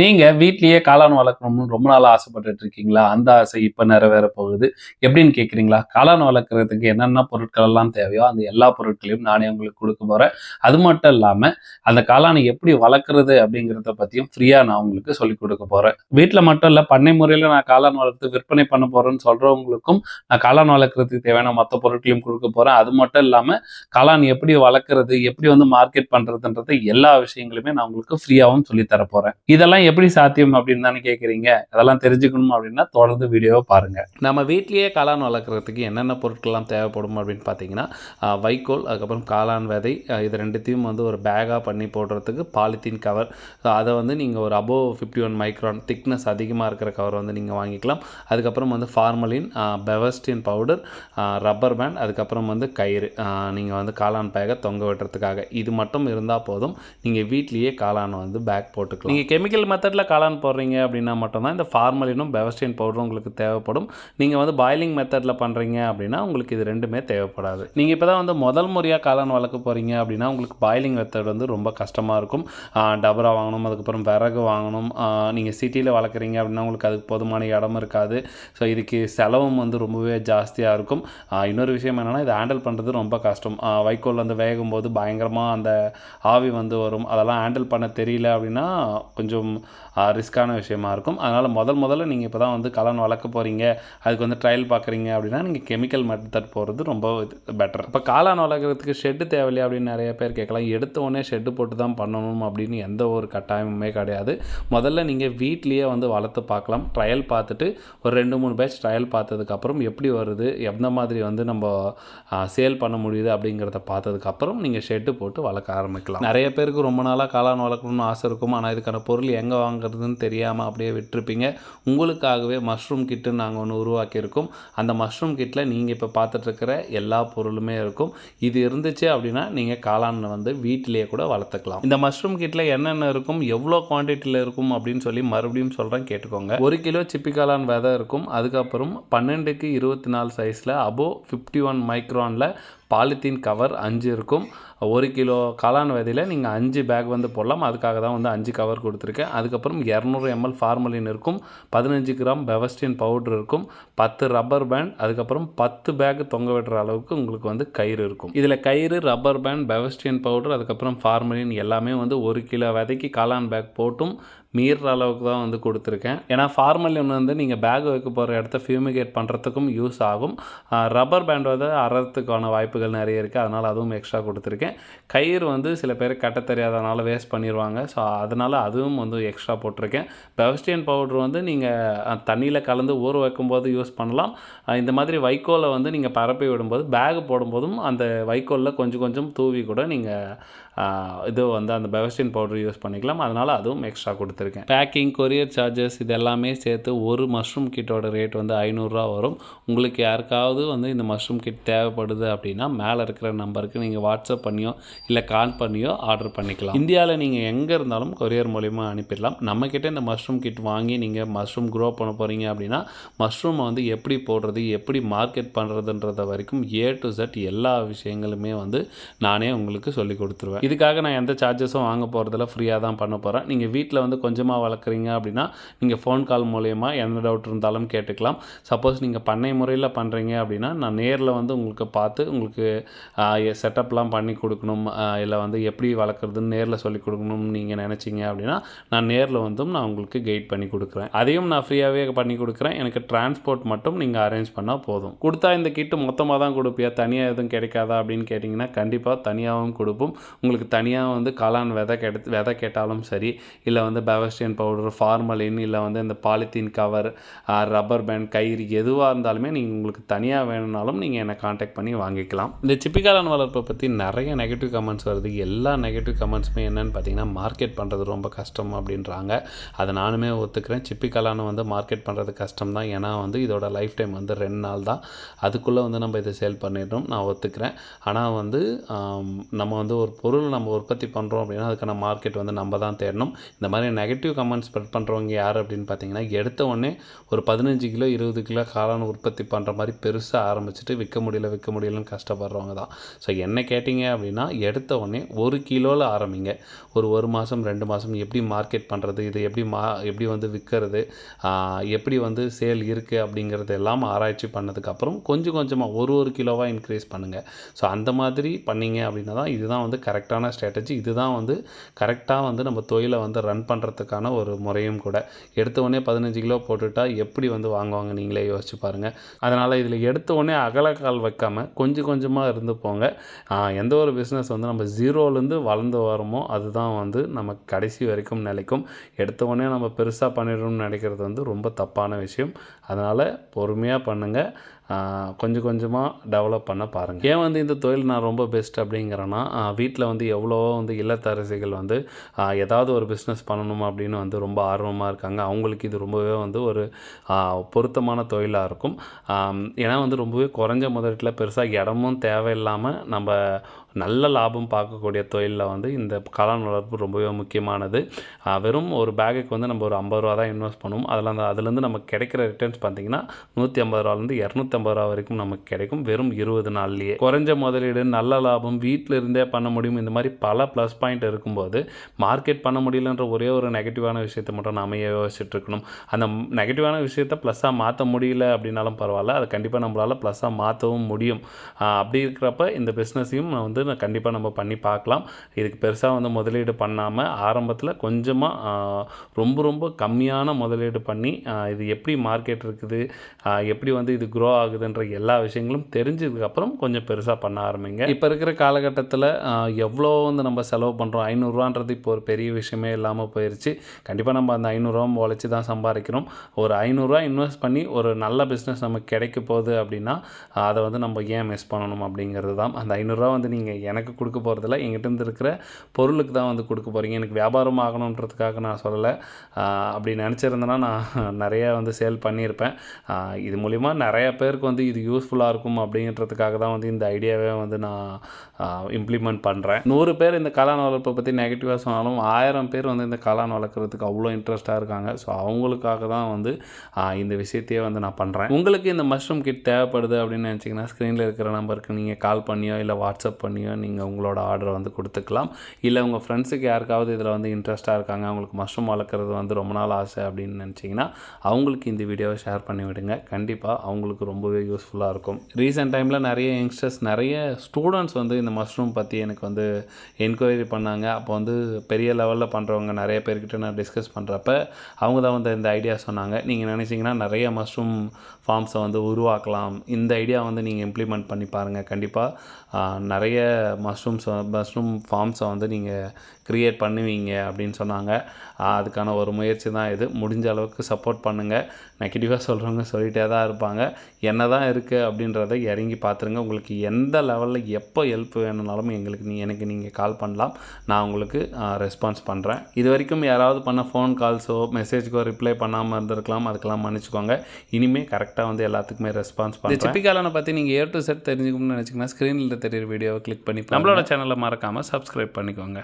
நீங்கள் வீட்லேயே காளான் வளர்க்கணும்னு ரொம்ப நாள் ஆசைப்பட்டுட்டு இருக்கீங்களா? அந்த ஆசை இப்போ நிறைவேற போகுது எப்படின்னு கேட்குறீங்களா காளான் வளர்க்குறதுக்கு என்னென்ன பொருட்கள் எல்லாம் தேவையோ அந்த எல்லா பொருட்களையும் நானே உங்களுக்கு கொடுக்க போகிறேன் அது மட்டும் இல்லாமல் அந்த காளானை எப்படி வளர்க்குறது அப்படிங்கிறத பற்றியும் ஃப்ரீயாக நான் உங்களுக்கு சொல்லிக் கொடுக்க போகிறேன் வீட்டில் மட்டும் இல்லை பண்ணை முறையில் நான் காளான் வளர்த்து விற்பனை பண்ண போகிறேன்னு சொல்கிறவங்களுக்கும் நான் காளான் வளர்க்குறதுக்கு தேவையான மற்ற பொருட்களையும் கொடுக்க போகிறேன் அது மட்டும் இல்லாமல் காளான் எப்படி வளர்க்குறது எப்படி வந்து மார்க்கெட் பண்ணுறதுன்றது எல்லா விஷயங்களுமே நான் உங்களுக்கு ஃப்ரீயாகவும் சொல்லித்தர போகிறேன் இதெல்லாம் எப்படி சாத்தியம் அப்படின்னு தானே கேட்குறீங்க அதெல்லாம் தெரிஞ்சுக்கணும் அப்படின்னா தொடர்ந்து வீடியோவை பாருங்கள் நம்ம வீட்லேயே காளான் வளர்க்குறதுக்கு என்னென்ன பொருட்கள்லாம் தேவைப்படும் அப்படின்னு பார்த்தீங்கன்னா வைக்கோல் அதுக்கப்புறம் காளான் விதை இது ரெண்டுத்தையும் வந்து ஒரு பேக்காக பண்ணி போடுறதுக்கு பாலித்தீன் கவர் அதை வந்து நீங்கள் ஒரு above fifty one micron thickness அதிகமாக இருக்கிற கவர் வந்து நீங்கள் வாங்கிக்கலாம். அதுக்கப்புறம் வந்து formalin Bavistin powder rubber band அதுக்கப்புறம் வந்து கயிறு. நீங்கள் வந்து காளான் பேக்கை தொங்க விடுறதுக்காக. இது மட்டும் இருந்தால் போதும். நீங்கள் வீட்லேயே காளான் வந்து பேக் போட்டுக்கலாம். நீங்கள் கெமிக்கல் மெத்தடில் காளான் போடுறீங்க அப்படின்னா மட்டும்தான் இந்த ஃபார்மலினும் பெவஸ்டின் பவுடரும் உங்களுக்கு தேவைப்படும். நீங்கள் வந்து பாயிலிங் மெத்தடில் பண்ணுறீங்க அப்படின்னா உங்களுக்கு இது ரெண்டுமே தேவைப்படாது. நீங்கள் இப்போ தான் வந்து முதல் முறையாக காளான் வளர்க்க போகிறீங்க அப்படின்னா உங்களுக்கு பாயிலிங் மெத்தட் வந்து ரொம்ப கஷ்டமாக இருக்கும். டபரா வாங்கணும் அதுக்கப்புறம் விறகு வாங்கணும். நீங்கள் சிட்டியில் வளர்க்குறீங்க அப்படின்னா உங்களுக்கு அதுக்கு போதுமான இடம் இருக்காது. ஸோ இதுக்கு செலவும் வந்து ரொம்பவே ஜாஸ்தியாக இருக்கும். இன்னொரு விஷயம் என்னென்னா இதை ஹேண்டில் பண்ணுறது ரொம்ப கஷ்டம். ஆஹ் வைக்கோல் வந்து வேகும் போது பயங்கரமாக அந்த ஆவி வந்து வரும். அதெல்லாம் ஹேண்டில் பண்ண தெரியல அப்படின்னா கொஞ்சம் ரிஸ்க்கான விஷயமா இருக்கும். அதனால் முதல் முதல்ல நீங்கள் இப்போ தான் வந்து கலன் வளர்க்க போகிறீங்க அதுக்கு வந்து ட்ரையல் பார்க்குறீங்க அப்படின்னா நீங்கள் கெமிக்கல் மெத்தட் போகிறது ரொம்ப பெட்டர் இப்போ காளான் வளர்க்குறதுக்கு ஷெட்டு தேவையில்லையா அப்படின்னு நிறைய பேர் கேட்கலாம். எடுத்த உடனே ஷெட்டு போட்டு தான் பண்ணணும் அப்படின்னு எந்த ஒரு கட்டாயமுமே கிடையாது. முதல்ல நீங்கள் வீட்லேயே வந்து வளர்த்து பார்க்கலாம். ட்ரையல் பார்த்துட்டு ஒரு ரெண்டு மூணு பேட்ச் ட்ரையல் பார்த்ததுக்கப்புறம் எப்படி வருது? எந்த மாதிரி வந்து நம்ம சேல் பண்ண முடியுது அப்படிங்கிறத பார்த்ததுக்கப்புறம் நீங்கள் ஷெட்டு போட்டு வளர்க்க ஆரம்பிக்கலாம். நிறைய பேருக்கு ரொம்ப நாளாக காளான் வளர்க்கணும்னு ஆசை இருக்கும். ஆனால் இதுக்கான பொருள் எங்கே வாங்குறதுன்னு தெரியாமல் அப்படியே விட்டுருப்பீங்க. உங்களுக்காகவே மஷ்ரூம் கிட்டு நாங்கள் ஒன்று உருவாக்கியிருக்கோம். அந்த மஷ்ரூம் கிட்டில் நீங்கள் இப்போ பார்த்துட்ருக்கிற எல்லா பொருளுமே இருக்கும். இது இருந்துச்சு அப்படின்னா நீங்கள் காளான் வந்து வீட்டிலேயே கூட வளர்த்துக்கலாம். இந்த மஷ்ரூம் கிட்டில் என்னென்ன இருக்கும் எவ்வளோ குவான்டிட்டியில் இருக்கும் அப்படின்னு சொல்லி மறுபடியும் சொல்கிறேன் கேட்டுக்கோங்க. ஒரு கிலோ சிப்பி காளான் விதை இருக்கும். அதுக்கப்புறம் பன்னெண்டுக்கு இருபத்தி நாலு சைஸில் அபோவ் ஃபிஃப்டி ஒன் மைக்ரானில் பாலித்தீன் கவர் அஞ்சு இருக்கும். ஒரு கிலோ காளான் விதையில் நீங்கள் அஞ்சு பேக் வந்து போடலாம். அதுக்காக தான் வந்து அஞ்சு கவர் கொடுத்துருக்கேன். அதுக்கப்புறம் இரநூறு எம்எல் ஃபார்மலின் இருக்கும். பதினஞ்சு கிராம் பெவஸ்டின் பவுடர் இருக்கும். பத்து ரப்பர் பேண்ட் அதுக்கப்புறம் பத்து பேக் தொங்க விடுற அளவுக்கு உங்களுக்கு வந்து கயிறு இருக்கும். இதில் கயிறு ரப்பர் பேண்ட் பெவஸ்டின் பவுடர் அதுக்கப்புறம் ஃபார்மலின் எல்லாமே வந்து ஒரு கிலோ விதைக்கு காளான் பேக் போட்டும். மீறுற அளவுக்கு தான் வந்து கொடுத்துருக்கேன். ஏன்னா ஃபார்மலின் வந்து நீங்கள் பேக் வைக்க போகிற இடத்த ஃபியூமிகேட் பண்ணுறதுக்கும் யூஸ் ஆகும். ரப்பர் பேண்ட் வந்து அறத்துக்கான வாய்ப்புகள் நிறைய இருக்குது அதனால் அதுவும் எக்ஸ்ட்ரா கொடுத்துருக்கேன். கயிறு வந்து சில பேர் கட்ட தெரியாதனால வேஸ்ட் பண்ணிடுவாங்க ஸோ அதனால் அதுவும் வந்து எக்ஸ்ட்ரா போட்டிருக்கேன். பெவஸ்டியன் பவுடர் வந்து நீங்கள் தண்ணியில் கலந்து ஊற வைக்கும்போது யூஸ் பண்ணலாம். இந்த மாதிரி வைக்கோலை வந்து நீங்கள் பரப்பி விடும்போது பேக் போடும்போதும் அந்த வைக்கோலில் கொஞ்சம் கொஞ்சம் தூவி கூட நீங்கள் இது வந்து அந்த பெவஸ்டின் பவுடர் யூஸ் பண்ணிக்கலாம். அதனால் அதுவும் எக்ஸ்ட்ரா கொடுத்துருக்கேன் பேக்கிங் கொரியர் சார்ஜஸ் இது எல்லாமே சேர்த்து ஒரு மஷ்ரூம் கிட்டோட ரேட் வந்து ஐநூறுரூவா வரும். உங்களுக்கு யாருக்காவது வந்து இந்த மஷ்ரூம் கிட் தேவைப்படுது அப்படின்னா மேலே இருக்கிற நம்பருக்கு நீங்கள் வாட்ஸ்அப் பண்ணியோ இல்லை கால் பண்ணியோ ஆர்டர் பண்ணிக்கலாம். இந்தியாவில் நீங்கள் எங்கே இருந்தாலும் கொரியர் மூலிமா அனுப்பிடலாம். நம்மக்கிட்ட இந்த மஷ்ரூம் கிட் வாங்கி நீங்கள் மஷ்ரூம் க்ரோ பண்ண போகிறீங்க அப்படின்னா மஷ்ரூமை வந்து எப்படி போடுறது எப்படி மார்க்கெட் பண்ணுறதுன்றத வரைக்கும் ஏ டு செட் எல்லா விஷயங்களுமே வந்து நானே உங்களுக்கு சொல்லி கொடுத்துருவேன். இதுக்காக நான் எந்த சார்ஜஸும் வாங்க போகிறதில்ல ஃப்ரீயாக தான் பண்ண போகிறேன் நீங்கள் வீட்டில் வந்து கொஞ்சமாக வளர்க்குறீங்க அப்படின்னா நீங்கள் ஃபோன் கால் மூலயமா எந்த டவுட் இருந்தாலும் கேட்டுக்கலாம். சப்போஸ் நீங்கள் பண்ணை முறையில் பண்ணுறீங்க அப்படின்னா நான் நேரில் வந்து உங்களுக்கு பார்த்து உங்களுக்கு செட்டப்லாம் பண்ணி கொடுக்கணும். இல்லை வந்து எப்படி வளர்க்குறதுன்னு நேரில் சொல்லி கொடுக்கணும்னு நீங்கள் நினச்சிங்க அப்படின்னா நான் நேரில் வந்தும் நான் உங்களுக்கு கைட் பண்ணி கொடுக்குறேன். அதையும் நான் ஃப்ரீயாகவே பண்ணி கொடுக்குறேன். எனக்கு டிரான்ஸ்போர்ட் மட்டும் நீங்கள் அரேஞ்ச் பண்ணால் போதும். கொடுத்தா இந்த கிட்டு மொத்தமாக தான் கொடுப்பியா? தனியாக எதுவும் கிடைக்காதா அப்படின்னு கேட்டிங்கன்னா கண்டிப்பாக தனியாகவும் கொடுப்போம். உங்களுக்கு தனியாக வந்து காளான் விதை கெடுத்து விதை கேட்டாலும் சரி இல்லை வந்து பெவஸ்டியன் பவுடர் ஃபார்மலின் இல்லை வந்து இந்த பாலித்தீன் கவர் ரப்பர் பேண்ட் கயிறு எதுவாக இருந்தாலுமே நீங்கள் உங்களுக்கு தனியாக வேணும்னாலும் நீங்கள் என்னை காண்டாக்ட் பண்ணி வாங்கிக்கலாம். இந்த சிப்பி வளர்ப்பை பற்றி நிறைய நெகட்டிவ் கமெண்ட்ஸ் வருது. எல்லா நெகட்டிவ் கமெண்ட்ஸுமே என்னென்னு பார்த்தீங்கன்னா மார்க்கெட் பண்ணுறது ரொம்ப கஷ்டம் அப்படின்றாங்க. அதை நானுமே ஒத்துக்கிறேன். சிப்பிகலானை வந்து மார்க்கெட் பண்ணுறது கஷ்டம் தான். ஏன்னா வந்து இதோட லைஃப் டைம் வந்து ரெண்டு நாள் தான். அதுக்குள்ளே வந்து நம்ம இதை சேல் பண்ணிடணும். நான் ஒத்துக்கிறேன். ஆனால் வந்து நம்ம வந்து ஒரு பொருள் பொருள் நம்ம உற்பத்தி பண்ணுறோம் அப்படின்னா அதுக்கான மார்க்கெட் வந்து நம்ம தான் தேடணும். இந்த மாதிரி நெகட்டிவ் கமெண்ட்ஸ் ஸ்ப்ரெட் பண்ணுறவங்க யார் அப்படின்னு பார்த்தீங்கன்னா எடுத்த உடனே ஒரு பதினஞ்சு கிலோ இருபது கிலோ காளான் உற்பத்தி பண்ணுற மாதிரி பெருசாக ஆரம்பிச்சுட்டு விற்க முடியல விற்க முடியலன்னு கஷ்டப்படுறவங்க தான். ஸோ என்ன கேட்டிங்க அப்படின்னா எடுத்த உடனே ஒரு கிலோவில் ஆரம்பிங்க. ஒரு ஒரு மாதம் ரெண்டு மாதம் எப்படி மார்க்கெட் பண்ணுறது இது எப்படி மா எப்படி வந்து விற்கிறது எப்படி வந்து சேல் இருக்குது அப்படிங்கிறது எல்லாம் ஆராய்ச்சி பண்ணதுக்கப்புறம் கொஞ்சம் கொஞ்சமாக ஒரு ஒரு கிலோவாக இன்க்ரீஸ் பண்ணுங்கள் ஸோ அந்த மாதிரி பண்ணீங்க அப்படின்னா தான் இதுதான் வந்து கரெக்டான ஸ்ட்ராட்டஜி இதுதான் வந்து கரெக்டாக வந்து நம்ம தொழிலை வந்து ரன் வாங்குறதுக்கான ஒரு முறையும் கூட. எடுத்த உடனே பதினஞ்சு கிலோ போட்டுட்டா எப்படி வந்து வாங்குவாங்க நீங்களே யோசிச்சு பாருங்கள் அதனால் இதில் எடுத்த உடனே அகலக்கால் வைக்காமல் கொஞ்சம் கொஞ்சமாக இருந்து போங்க. எந்த ஒரு பிஸ்னஸ் வந்து நம்ம ஜீரோலேருந்து வளர்ந்து வரோமோ அதுதான் வந்து நம்ம கடைசி வரைக்கும் நிலைக்கும். எடுத்த உடனே நம்ம பெருசாக பண்ணிடணும்னு நினைக்கிறது வந்து ரொம்ப தப்பான விஷயம். அதனால் பொறுமையாக பண்ணுங்கள் கொஞ்சம் கொஞ்சமாக டெவலப் பண்ண பாருங்கள் ஏன் வந்து இந்த தொழில் நான் ரொம்ப பெஸ்ட் அப்படிங்கிறேன்னா வீட்டில் வந்து எவ்வளவோ வந்து இல்லத்தரசிகள் வந்து ஏதாவது ஒரு பிஸ்னஸ் பண்ணணும் அப்படின்னு வந்து ரொம்ப ஆர்வமாக இருக்காங்க. அவங்களுக்கு இது ரொம்பவே வந்து ஒரு பொருத்தமான தொழிலாக இருக்கும். ஏன்னா வந்து ரொம்பவே குறைஞ்ச முதலீட்டில் பெருசாக இடமும் தேவையில்லாமல் நம்ம நல்ல லாபம் பார்க்கக்கூடிய தொழிலில் வந்து இந்த கலான் வளர்ப்பு ரொம்பவே முக்கியமானது. வெறும் ஒரு பேக்குக்கு வந்து நம்ம ஒரு ஐம்பது ரூபா தான் இன்வெஸ்ட் பண்ணுவோம். அதில் அந்த அதுலேருந்து நமக்கு கிடைக்கிற ரிட்டர்ன்ஸ் பார்த்தீங்கன்னா நூற்றி ஐம்பது ரூபாலேருந்து இரநூத்தம்பது ரூபா வரைக்கும் நமக்கு கிடைக்கும். வெறும் இருபது நாள்லேயே. குறைஞ்ச முதலீடு நல்ல லாபம் வீட்டில் இருந்தே பண்ண முடியும். இந்த மாதிரி பல ப்ளஸ் பாயிண்ட் இருக்கும்போது மார்க்கெட் பண்ண முடியலன்ற ஒரே ஒரு நெகட்டிவான விஷயத்தை மட்டும் நாம யோசிச்சுட்டு இருக்கணும். அந்த நெகட்டிவான விஷயத்த ப்ளஸ்ஸாக மாற்ற முடியல அப்படின்னாலும் பரவாயில்ல. அதை கண்டிப்பாக நம்மளால் ப்ளஸ்ஸாக மாற்றவும் முடியும். அப்படி இருக்கிறப்ப இந்த பிஸ்னஸையும் வந்து நான் கண்டிப்பாக நம்ம பண்ணி பார்க்கலாம். இதுக்கு பெருசாக வந்து முதலீடு பண்ணாமல் ஆரம்பத்தில் கொஞ்சமாக ரொம்ப ரொம்ப கம்மியான முதலீடு பண்ணி இது எப்படி மார்க்கெட் இருக்குது எப்படி வந்து இது க்ரோ ஆகுதுன்ற எல்லா விஷயங்களும் தெரிஞ்சதுக்கப்புறம் கொஞ்சம் பெருசாக பண்ண ஆரம்பிங்க. இப்போ இருக்கிற காலகட்டத்தில் எவ்வளோ வந்து நம்ம செலவு பண்ணுறோம் ஐநூறுரூவான்றது இப்போ ஒரு பெரிய விஷயமே இல்லாமல் போயிடுச்சு கண்டிப்பாக நம்ம அந்த ஐநூறுரூவா உழைச்சி தான் சம்பாதிக்கிறோம். ஒரு ஐநூறுரூவா இன்வெஸ்ட் பண்ணி ஒரு நல்ல பிஸ்னஸ் நமக்கு கிடைக்க போகுது அப்படின்னா அதை வந்து நம்ம ஏன் மிஸ் பண்ணணும் அப்படிங்கிறது தான். அந்த ஐநூறுரூவா வந்து நீங்கள் எனக்கு கொடுக்க போகிறதில்ல எங்கிட்டருந்து இருக்கிற பொருளுக்கு தான் வந்து கொடுக்க போகிறீங்க எனக்கு வியாபாரம் ஆகணுன்றதுக்காக நான் சொல்லலை. அப்படி நினச்சிருந்தேன்னா நான் நிறையா வந்து சேல் பண்ணியிருப்பேன். இது மூலிமா நிறைய பேருக்கு வந்து இது யூஸ்ஃபுல்லாக இருக்கும் அப்படின்றதுக்காக தான் வந்து இந்த ஐடியாவே வந்து நான் இம்ப்ளிமெண்ட் பண்ணுறேன் நூறு பேர் இந்த கலான் வளர்ப்பை பற்றி நெகட்டிவாக சொன்னாலும் ஆயிரம் பேர் வந்து இந்த கலான் வளர்க்குறதுக்கு அவ்வளோ இன்ட்ரெஸ்ட்டாக இருக்காங்க. ஸோ அவங்களுக்காக தான் வந்து இந்த விஷயத்தையே வந்து நான் பண்ணுறேன் உங்களுக்கு இந்த மஷ்ரூம் கிட் தேவைப்படுது அப்படின்னு நினச்சிங்கன்னா ஸ்க்ரீனில் இருக்கிற நம்பருக்கு நீங்கள் கால் பண்ணியோ இல்லை வாட்ஸ்அப் பண்ணியோ நீங்கள் உங்களோட ஆர்டரை வந்து கொடுத்துக்கலாம். இல்லை உங்கள் ஃப்ரெண்ட்ஸுக்கு யாருக்காவது இதில் வந்து இன்ட்ரெஸ்ட்டாக இருக்காங்க அவங்களுக்கு மஷ்ரூம் வளர்க்குறது வந்து ரொம்ப நாள் ஆசை அப்படின்னு நினச்சிங்கன்னா அவங்களுக்கு இந்த வீடியோவை ஷேர் பண்ணி விடுங்க கண்டிப்பாக அவங்களுக்கு ரொம்ப ரொம்பவே யூஸ்ஃபுல்லாக இருக்கும். ரீசெண்ட் டைமில் நிறைய யங்ஸ்டர்ஸ் நிறைய ஸ்டூடெண்ட்ஸ் வந்து இந்த மஷ்ரூம் பற்றி எனக்கு வந்து என்கொயரி பண்ணாங்க. அப்போ வந்து பெரிய லெவலில் பண்ணுறவங்க நிறைய பேர்கிட்ட நான் டிஸ்கஸ் பண்ணுறப்ப அவங்க தான் வந்து இந்த ஐடியா சொன்னாங்க. நீங்கள் நினச்சிங்கன்னா நிறைய மஷ்ரூம் ஃபார்ம்ஸை வந்து உருவாக்கலாம். இந்த ஐடியா வந்து நீங்கள் இம்ப்ளிமெண்ட் பண்ணி பாருங்கள் கண்டிப்பாக நிறைய மஷ்ரூம்ஸ் மஷ்ரூம் ஃபார்ம்ஸை வந்து நீங்கள் க்ரியேட் பண்ணுவீங்க அப்படின்னு சொன்னாங்க. அதுக்கான ஒரு முயற்சி தான் இது. முடிஞ்ச அளவுக்கு சப்போர்ட் பண்ணுங்கள் நெகட்டிவாக சொல்கிறவங்க சொல்லிகிட்டே தான் இருப்பாங்க. என்ன தான் இருக்குது அப்படின்றத இறங்கி பார்த்துருங்க. உங்களுக்கு எந்த லெவலில் எப்போ ஹெல்ப் வேணும்னாலும் எங்களுக்கு நீ எனக்கு நீங்கள் கால் பண்ணலாம். நான் உங்களுக்கு ரெஸ்பான்ஸ் பண்ணுறேன் இது வரைக்கும் யாராவது பண்ண ஃபோன் கால்ஸோ மெசேஜ்க்கோ ரிப்ளை பண்ணாமல் இருந்திருக்கலாம். அதுக்கெல்லாம் மன்னிச்சுக்கோங்க. இனிமேல் கரெக்டாக வந்து எல்லாத்துக்குமே ரெஸ்பான்ஸ் பண்ணுறேன் சிப்பிகாலனை பற்றி நீங்கள் ஏ டு செட் தெரிஞ்சுக்கணும்னு நினச்சிங்கன்னா ஸ்க்ரீனில் தெரியுற வீடியோவை கிளிக் பண்ணி நம்மளோட சேனலை மறக்காமல் சப்ஸ்கிரைப் பண்ணிக்கோங்க.